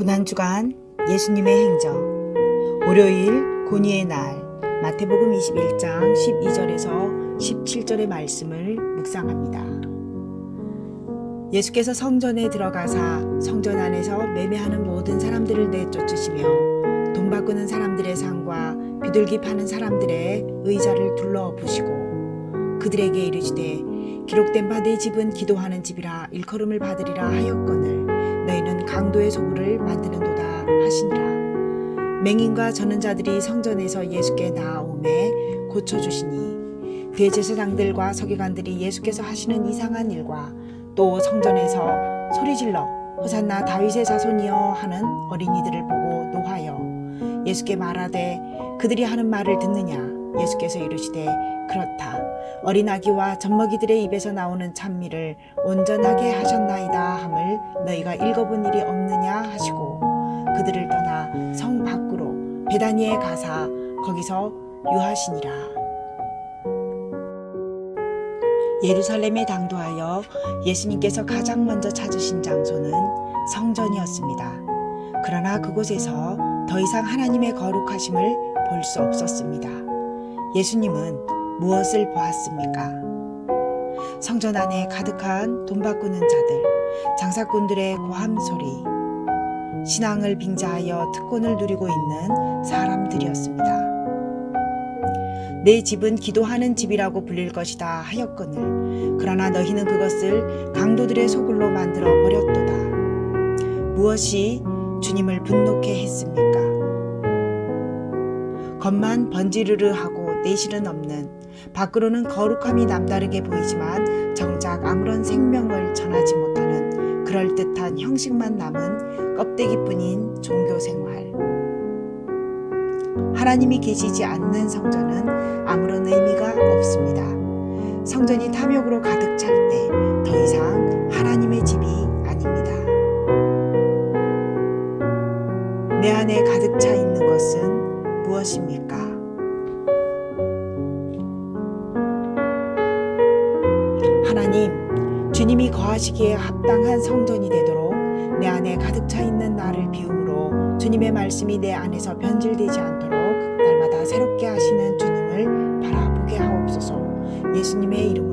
고난주간 예수님의 행적 월요일 고니의 날 마태복음 21장 12절에서 17절의 말씀을 묵상합니다. 예수께서 성전에 들어가사 성전 안에서 매매하는 모든 사람들을 내쫓으시며 돈 바꾸는 사람들의 상과 비둘기 파는 사람들의 의자를 둘러 부시고 그들에게 이르시되 기록된 바 내 집은 기도하는 집이라 일컬음을 받으리라 하였거늘 강도의 소굴을 만드는도다 하시니라. 맹인과 저는 자들이 성전에서 예수께 나아오매 고쳐 주시니 대제사장들과 서기관들이 예수께서 하시는 이상한 일과 또 성전에서 소리질러 호산나 다윗의 자손이여 하는 어린이들을 보고 노하여 예수께 말하되 그들이 하는 말을 듣느냐 예수께서 이르시되 그렇다 어린 아기와 젖먹이들의 입에서 나오는 찬미를 온전하게 하셨나이다 함을 너희가 읽어본 일이 없느냐 하시고 그들을 떠나 성 밖으로 베다니에 가사 거기서 유하시니라 예루살렘에 당도하여 예수님께서 가장 먼저 찾으신 장소는 성전이었습니다. 그러나 그곳에서 더 이상 하나님의 거룩하심을 볼 수 없었습니다. 예수님은 무엇을 보았습니까? 성전 안에 가득한 돈 바꾸는 자들, 장사꾼들의 고함 소리, 신앙을 빙자하여 특권을 누리고 있는 사람들이었습니다. 내 집은 기도하는 집이라고 불릴 것이다 하였거늘 그러나 너희는 그것을 강도들의 소굴로 만들어 버렸도다. 무엇이 주님을 분노케 했습니까? 겉만 번지르르 하고 내실은 없는 밖으로는 거룩함이 남다르게 보이지만 정작 아무런 생명을 전하지 못하는 그럴듯한 형식만 남은 껍데기뿐인 종교 생활. 하나님이 계시지 않는 성전은 아무런 의미가 없습니다. 성전이 탐욕으로 가득 찰 때 더 이상 하나님의 집이 아닙니다. 내 안에 가득 차 있는 것은 무엇입니까? 주님이 거하시기에 합당한 성전이 되도록 내 안에 가득 차 있는 나를 비움으로 주님의 말씀이 내 안에서 변질되지 않도록 날마다 새롭게 하시는 주님을 바라보게 하옵소서. 예수님의 이름으로